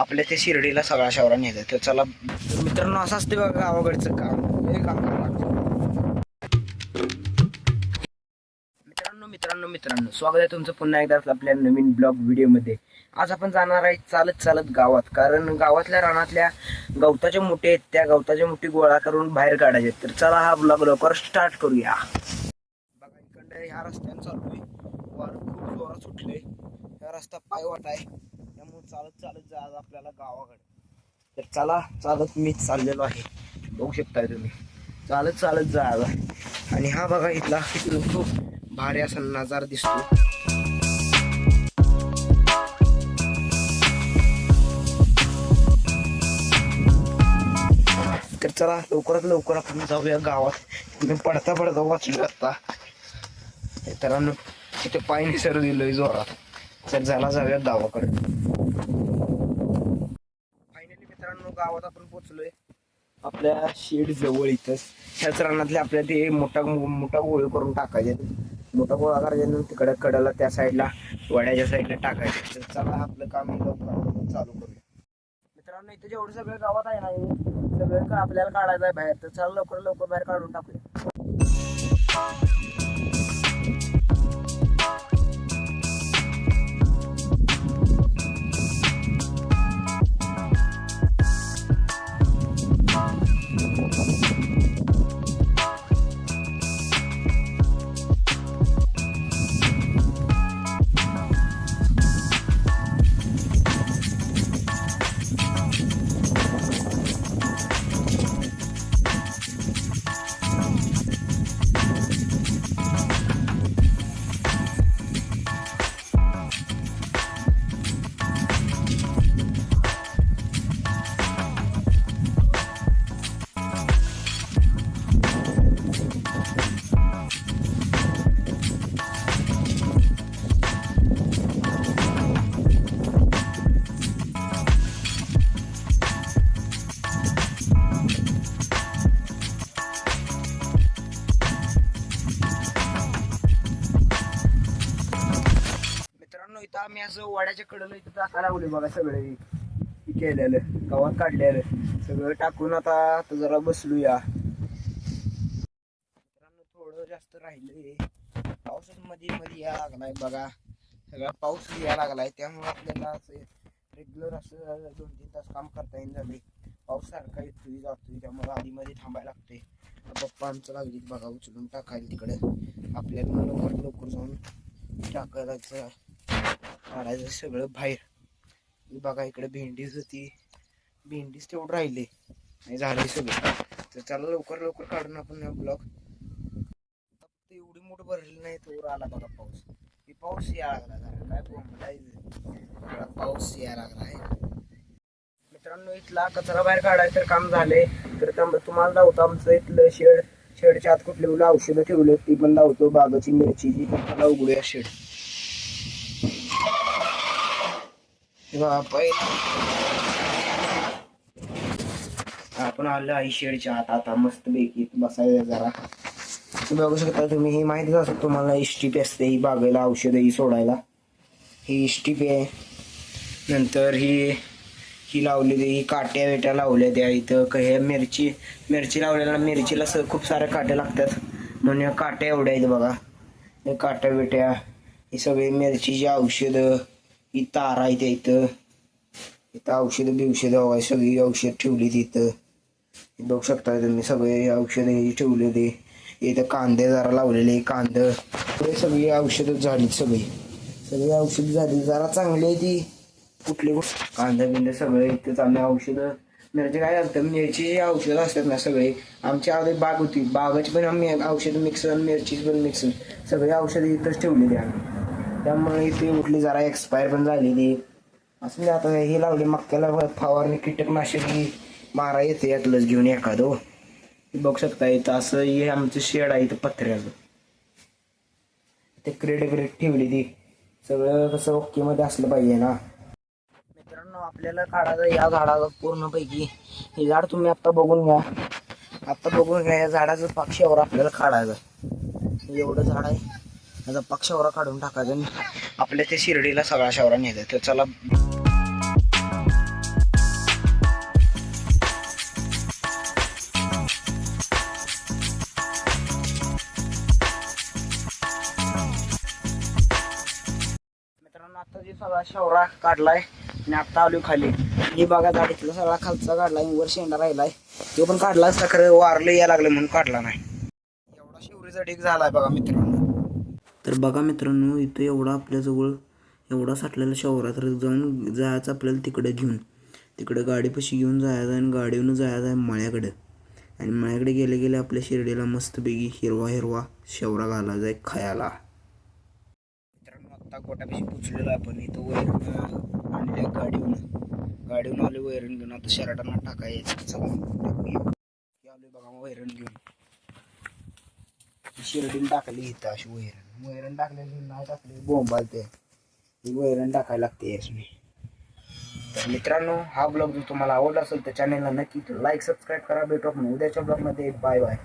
आपल्या त्या शिर्डीला सगळा शहरा नेतात तर चला. मित्रांनो असं असते बघा गावाकडचं काम. हे काम करावं लागतं मित्रांनो मित्रांनो मित्रांनो स्वागत आहे तुमचं पुन्हा एकदा आपल्या नवीन ब्लॉग व्हिडिओमध्ये. आज आपण जाणार आहे चालत चालत गावात कारण गावातल्या रानातल्या गवताच्या मुठे आहेत. त्या गवताच्या मोठी गोळा करून बाहेर काढायचे तर चला हा ब्लॉग लवकर स्टार्ट करूया. बघा इकडे ह्या रस्त्याने आहे वारं खूप जोरात सुटले हा रस्ता पायवाट आहे. त्यामुळे चालत चालत जा आपल्याला गावाकडे. तर चला चालत मी चाललेलो आहे. बघू शकताय तुम्ही. चालत चालत जा आज. आणि हा बघा इथला इकडून खूप भारी असा नजारा दिसतो. तर चला लवकरात लवकर आपण जाऊया गावात. तुम्ही पडता पडता वाचलो आता. मित्रांनो तिथे पाय निसर दिलोय जोरात. तर झाला जाऊया गावाकडे. फायनली मित्रांनो गावात आपण पोचलोय आपल्या शेड जवळ इथंच ह्याच रानातले आपल्या ते मोठा मोठा गोळ करून टाकायचे. मोठा गोळा करायचा तिकडे कडेला त्या साईडला वड्याच्या साईडला टाकायचे. तर चला आपलं काम लवकर चालू करूया. मित्रांनो इथे जेवढं सगळं गावात आहे ना सगळे सगळं आपल्याला काढायचं आहे बाहेर. तर चला लवकर लवकर बाहेर काढून टाकूया. आम्ही असं वाड्याच्या कडलं इथं टाका लावले बघा सगळे. केलेलं गावात काढलेलं. सगळं टाकून आता आता जरा बसलूया. मित्रांनो थोडं जास्त राहिलंय. पाऊसमध्ये मध्ये या लागलाय बघा. सगळा पाऊस या लागलाय. त्यामुळे आपल्याला असं रेग्युलर असं दोन तीन तास काम करता येईल झाले पाऊस सारखा येतोय जातोय. त्यामुळे आधी मध्ये थांबायला लागते पप्पा आमचं लागली बघा उचलून टाकायला तिकडे. आपल्याला लवकर लवकर जाऊन टाकायचं. काढायचं सगळं बाहेर. बघा इकडे भेंडीच होती. भेंडीच तेवढं राहिले. नाही झाले सगळं. तर चला लवकर लवकर काढून आपण ब्लॉक फक्त एवढी मोठं भरलेलं नाही तो आला बघा पाऊस. हे पाऊस या लागला काय पाऊस या लागला आहे. मित्रांनो इथला कचरा बाहेर काढायचं तर काम झालंय. तर त्यामुळे तुम्हाला लावतो आमचं इथलं शेड. शेडच्या आत कुठले औषधं ठेवले ती पण लावतो बागाची मिरची जी उघडूया शेड. आपण आलो आईशेडच्या आत आता मस्त पैकी बसायला जरा. तुम्ही बघू शकता तुम्ही ही माहितीच असत तुम्हाला इष्टीप असते ही बागेला औषधं ही सोडायला. ही इष्टीप आहे. नंतर ही ही लावलेली ही काट्या वेट्या लावल्या त्या इथं. काही मिरची मिरची लावलेला मिरचीला स खूप साऱ्या काट्या लागतात. म्हणून या काट्या एवढ्या आहेत बघा. काट्या बिट्या ही सगळी मिरचीची औषधं. ही तारा आहे त्या इथं इथं औषधं बिवषधं हवाय सगळी औषध ठेवली तिथं बघू शकता तुम्ही सगळे औषधं ही ठेवलेले इथं कांदे जरा लावलेले कांदे. हे सगळी औषधं झाली सगळी. सगळी औषधं झाली जरा चांगली आहे ती. कुठले कुठ- कांदा बिंदा सगळे इथं आम्ही औषधं. म्हणजे काय झालं मिरची औषधं असतात ना सगळे. आमची आधी बाग होती. बागाची पण आम्ही औषधं मिक्स मिरची पण मिक्स सगळी औषधं इथंच ठेवलेली आम्ही. त्यामुळे ते उठली जरा एक्सपायर पण झालेली. असं म्हणजे आता हे लावले मक्याला फवारणी कीटकनाशक ही मारा येते यातलंच घेऊन एखादं हो. बघू शकता इथं असं हे आमचं शेड आहे इथं पत्र्याचं. ते क्रेड क्रेड ठेवली ती. सगळं कसं ओके मध्ये असलं पाहिजे ना. मित्रांनो आपल्याला काढायचं या झाडाचं पूर्णपैकी हे झाड तुम्ही आता बघून घ्या. आता बघून घ्या या झाडाचं पक्षावर आपल्याला काढायचं. एवढं झाड आहे. त्याचा पक्षावरा काढून टाकायचा आणि आपल्या ते शिर्डीला सगळा शेवरा न्यायचा तर चला. मित्रांनो आता सगळा शेवरा काढलाय आणि आता आलो खाली. ही बघा गाडीतला सगळा खालचा काढलाय वर शेंडा राहिलाय. तो पण काढला असता खरं वारलं या लागलं म्हणून काढला नाही. एवढा शिवरीचा ढीक झालाय बघा मित्रांनो. तर बघा मित्रांनो इथं एवढा आपल्याजवळ एवढा साठलेला शहरात तर जाऊन जायचं आपल्याला तिकडे घेऊन. तिकडं गाडीपाशी घेऊन जायचं आणि गाडीवरून जायचं आहे मळ्याकडे. आणि मळ्याकडे गेले गेले आपल्या शिर्डीला मस्तपैकी हिरवा हिरवा शेवरा घालायचा आहे खायला. मित्रांनो आत्ता कोट्यापाशी पोचलेलो आपण. इथं वैरण आणल्या गाडीहून गाडीहून आले वैरण घेऊन. आता शर्टांना टाकायचं चला आलोय बघा वैरण घेऊन. शिर्डीला टाकली इथं अशी वैरण. वैरण टाकलेली नाही टाकले बोंबाल ते वैरण टाकायला लागते यासनी. तर मित्रांनो हा ब्लॉग जर तुम्हाला आवडला असेल तर चॅनलला नक्की लाईक सबस्क्राईब करा. भेटू आपण उद्याच्या ब्लॉगमध्ये. Bye bye